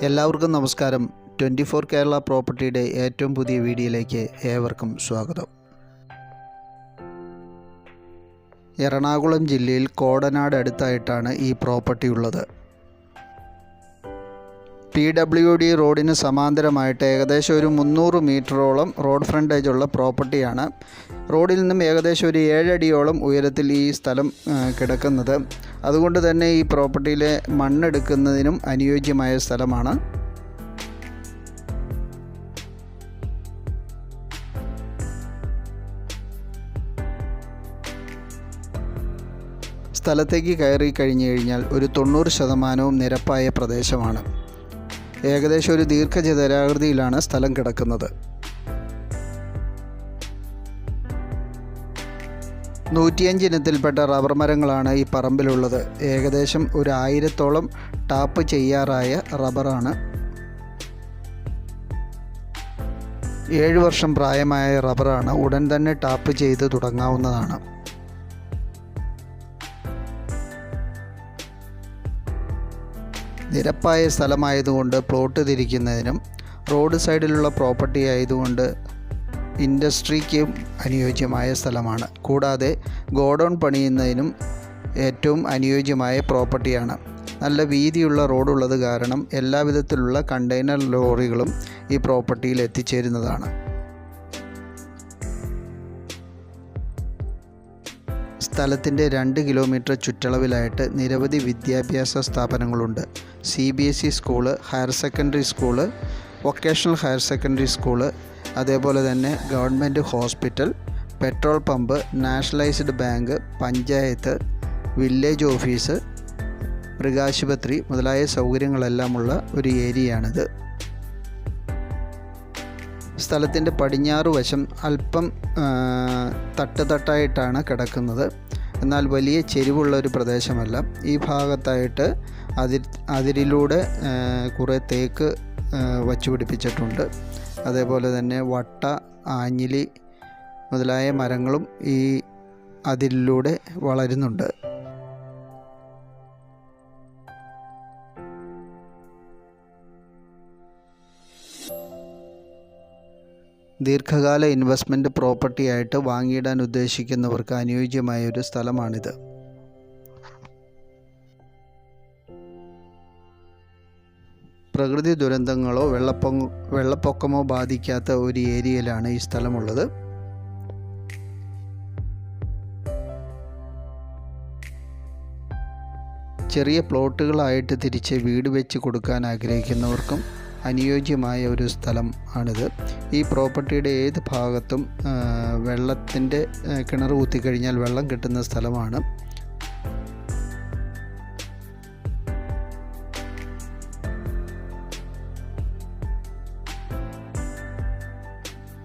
എല്ലാവർക്കും നമസ്കാരം. Twenty four Kerala പ്രോപ്പർട്ടിയുടെ ഏറ്റവും പുതിയ വീഡിയോയിലേക്ക് ഏവർക്കും സ്വാഗതം. എറണാകുളം ജില്ലയിൽ കോടനാട് അടുത്തായിട്ടാണ് ഈ പ്രോപ്പർട്ടി ഉള്ളത്. പി ഡബ്ല്യു ഡി റോഡിന് സമാന്തരമായിട്ട് ഏകദേശം ഒരു മുന്നൂറ് മീറ്ററോളം റോഡ് ഫ്രണ്ടേജ് ഉള്ള പ്രോപ്പർട്ടിയാണ്. റോഡിൽ നിന്നും ഏകദേശം ഒരു ഏഴടിയോളം ഉയരത്തിൽ ഈ സ്ഥലം കിടക്കുന്നത്. അതുകൊണ്ട് തന്നെ ഈ പ്രോപ്പർട്ടിയിലെ മണ്ണെടുക്കുന്നതിനും അനുയോജ്യമായ സ്ഥലമാണ്. സ്ഥലത്തേക്ക് കയറി കഴിഞ്ഞു കഴിഞ്ഞാൽ ഒരു തൊണ്ണൂറ് ശതമാനവും നിരപ്പായ പ്രദേശമാണ്. ഏകദേശം ഒരു ദീർഘചതുരാകൃതിയിലാണ് സ്ഥലം കിടക്കുന്നത്. നൂറ്റിയഞ്ച് ഇനത്തിൽപ്പെട്ട റബ്ബർ മരങ്ങളാണ് ഈ പറമ്പിലുള്ളത്. ഏകദേശം ഒരു ആയിരത്തോളം ടാപ്പ് ചെയ്യാറായ റബ്ബറാണ്. ഏഴ് വർഷം പ്രായമായ റബ്ബറാണ് ഉടൻ തന്നെ ടാപ്പ് ചെയ്ത് തുടങ്ങാവുന്നതാണ്. നിരപ്പായ സ്ഥലമായതുകൊണ്ട് പ്ലോട്ട് തിരിക്കുന്നതിനും റോഡ് സൈഡിലുള്ള പ്രോപ്പർട്ടി ആയതുകൊണ്ട് ഇൻഡസ്ട്രിക്കും അനുയോജ്യമായ സ്ഥലമാണ്. കൂടാതെ ഗോഡൗൺ പണിയുന്നതിനും ഏറ്റവും അനുയോജ്യമായ പ്രോപ്പർട്ടിയാണ്. നല്ല വീതിയുള്ള റോഡുള്ളത് കാരണം എല്ലാവിധത്തിലുള്ള കണ്ടെയ്നർ ലോറികളും ഈ പ്രോപ്പർട്ടിയിൽ എത്തിച്ചേരുന്നതാണ്. സ്ഥലത്തിന്റെ രണ്ട് കിലോമീറ്റർ ചുറ്റളവിലായിട്ട് നിരവധി വിദ്യാഭ്യാസ സ്ഥാപനങ്ങളുണ്ട്. C B S E school higher secondary school vocational higher secondary school അതേപോലെ തന്നെ government hospital petrol pump nationalised bank panchayat village office മൃഗാശുപത്രി മുതലായ സൗകര്യങ്ങളെല്ലാമുള്ള ഒരു ഏരിയയാണിത്. സ്ഥലത്തിന്റെ പടിഞ്ഞാറ് വശം അല്പം തട്ടുതട്ടായിട്ടാണ് തട്ട് തട്ടായിട്ടാണ് കിടക്കുന്നത്. എന്നാൽ വലിയ ചെരിവുള്ള ഒരു പ്രദേശമല്ല. ഈ ഭാഗത്തായിട്ട് അതിരിലൂടെ കുറേ തേക്ക് വച്ചു പിടിപ്പിച്ചിട്ടുണ്ട്. അതേപോലെ തന്നെ വട്ട ആഞ്ഞിലി മുതലായ മരങ്ങളും ഈ അതിലൂടെ വളരുന്നുണ്ട്. ദീർഘകാല ഇൻവെസ്റ്റ്മെന്റ് പ്രോപ്പർട്ടി ആയിട്ട് വാങ്ങിയിടാൻ ഉദ്ദേശിക്കുന്നവർക്ക് അനുയോജ്യമായ ഒരു സ്ഥലമാണിത്. പ്രകൃതി ദുരന്തങ്ങളോ വെള്ളപ്പൊ വെള്ളപ്പൊക്കമോ ബാധിക്കാത്ത ഒരു ഏരിയയിലാണ് ഈ സ്ഥലമുള്ളത്. ചെറിയ പ്ലോട്ടുകളായിട്ട് തിരിച്ച് വീട് വെച്ച് കൊടുക്കാൻ ആഗ്രഹിക്കുന്നവർക്കും അനുയോജ്യമായ ഒരു സ്ഥലം ആണിത്. ഈ പ്രോപ്പർട്ടിയുടെ ഏത് ഭാഗത്തും വെള്ളത്തിന്റെ കിണർ കുത്തിക്കഴിഞ്ഞാൽ വെള്ളം കിട്ടുന്ന സ്ഥലമാണ്.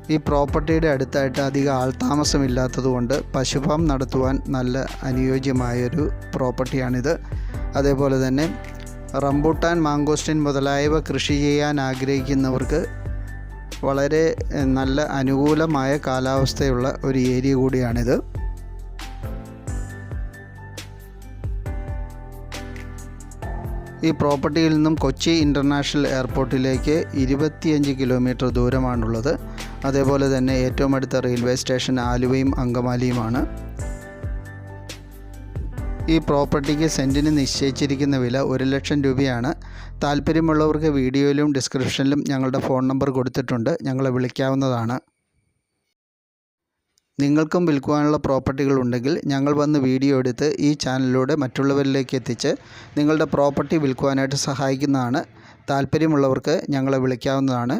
ഈ പ്രോപ്പർട്ടിയുടെ അടുത്തായിട്ട് അധികം ആൾതാമസമില്ലാത്തതുകൊണ്ട് പശുഫാം നടത്തുവാൻ നല്ല അനുയോജ്യമായൊരു പ്രോപ്പർട്ടിയാണിത്. അതേപോലെ തന്നെ റംബൂട്ടാൻ മാങ്കോസ്റ്റിൻ മുതലായവ കൃഷി ചെയ്യാൻ ആഗ്രഹിക്കുന്നവർക്ക് വളരെ നല്ല അനുകൂലമായ കാലാവസ്ഥയുള്ള ഒരു ഏരിയ കൂടിയാണിത്. ഈ പ്രോപ്പർട്ടിയിൽ നിന്നും കൊച്ചി ഇന്റർനാഷണൽ എയർപോർട്ടിലേക്ക് ഇരുപത്തിയഞ്ച് കിലോമീറ്റർ ദൂരമാണുള്ളത്. അതേപോലെ തന്നെ ഏറ്റവും അടുത്ത റെയിൽവേ സ്റ്റേഷൻ ആലുവയും അങ്കമാലിയുമാണ്. ഈ പ്രോപ്പർട്ടിക്ക് സെന്റിന് നിശ്ചയിച്ചിരിക്കുന്ന വില ഒരു ലക്ഷം രൂപയാണ്. താല്പര്യമുള്ളവർക്ക് വീഡിയോയിലും ഡിസ്ക്രിപ്ഷനിലും ഞങ്ങളുടെ ഫോൺ നമ്പർ കൊടുത്തിട്ടുണ്ട്. ഞങ്ങളെ വിളിക്കാവുന്നതാണ്. നിങ്ങൾക്കും വിൽക്കുവാനുള്ള പ്രോപ്പർട്ടികൾ ഉണ്ടെങ്കിൽ ഞങ്ങൾ വന്ന് വീഡിയോ എടുത്ത് ഈ ചാനലിലൂടെ മറ്റുള്ളവരിലേക്ക് എത്തിച്ച് നിങ്ങളുടെ പ്രോപ്പർട്ടി വിൽക്കുവാനായിട്ട് സഹായിക്കുന്നതാണ്. താല്പര്യമുള്ളവർക്ക് ഞങ്ങളെ വിളിക്കാവുന്നതാണ്.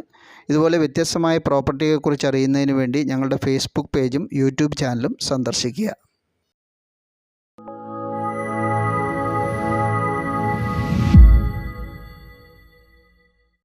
ഇതുപോലെ വ്യത്യസ്തമായ പ്രോപ്പർട്ടിയെക്കുറിച്ച് അറിയുന്നതിന് വേണ്ടി ഞങ്ങളുടെ ഫേസ്ബുക്ക് പേജും യൂട്യൂബ് ചാനലും സന്ദർശിക്കുക.